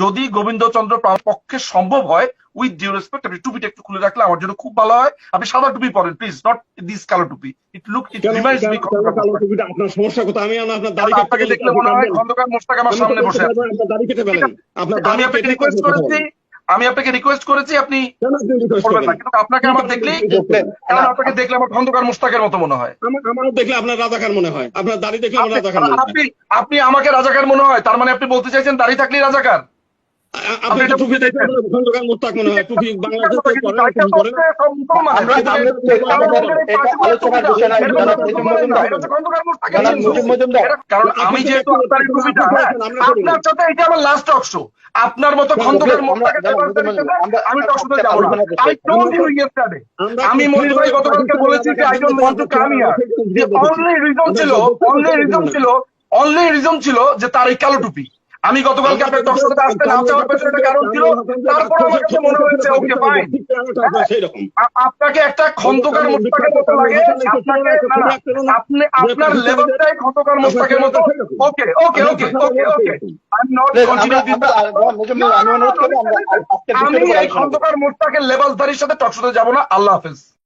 যদি গোবিন্দচন্দ্র পক্ষে সম্ভব হয় উইথ ডিউ রেসপেক্ট আপনি টুপিটা একটু খুলে রাখলে আমার জন্য খুব ভালো হয়। আপনি সাদা টুপি পরেন প্লিজ নট দিস কালো টুপি। It look it reminds me কালো টুপিটা? আপনার সমস্যা কোথায় আমি আপনার দাড়ি আপনাকে কাটতে দেখলে মনে হয় খন্দকার মোশতাক আমার সামনে বসে আছে আপনার দাড়ি কেটে ফেলেন আপনার আমি দাড়ি আপনাকে কেটে রিকোয়েস্ট করেছি আমি আপনাকে রিকোয়েস্ট করেছি আপনি কেন করবেন না। কিন্তু আপনাকে আমার দেখলেই কারণ আপনাকে দেখলে আমার খন্দকার মোশতাকের মতো মনে হয়? আমার দেখলে আপনার রাজাকার মনে হয়। আপনার দাড়ি দেখলে আমার রাজাকার আপনি আপনি আমাকে রাজাকার মনে হয় তার মানে আপনি বলতে চাইছেন দাড়ি থাকলেই রাজাকার? আপনি তো টুপি দেখলে আপনার খন্দকার মোস্তাক মনে হয় টুপি বাংলাদেশে পরে পরে তো আমরা- আমরা- এটা- আলোচনার বিষয়। না, মজুমদার। কারণ আমি যেহেতু আপনার টুপিটা আপনার সাথে এটা আমার লাস্ট টক শো আপনার মতো খন্দকার আমি টক শোতে যাব না। আই টোল্ড ইউ ইয়েস্টারডে আমি মনির ভাই গতকালকে বলেছি যে I don't want to come here only reason ছিল অনলি রিজন ছিল অনলি রিজন ছিল যে তার এই কালো টুপি। আমি গতকালকে আপনার শোতে আসতে না চাওয়ার পেছনে একটা কারণ ছিল তারপর আমার কাছে মনে হয়েছে ওকে ফাইন রকম আ- আপনাকে একটা খন্দকার মোস্তাকের মতো লাগে আপনাকে আপনি আপনার লেভেলটাই খন্দকার মোস্তাকের মতো। ওকে ওকে ওকে ওকে ওকে। আমি এই খন্দকার মোস্তাকের লেভেলধারীর সাথে টকশোতে যাব না। আল্লাহ হাফেজ।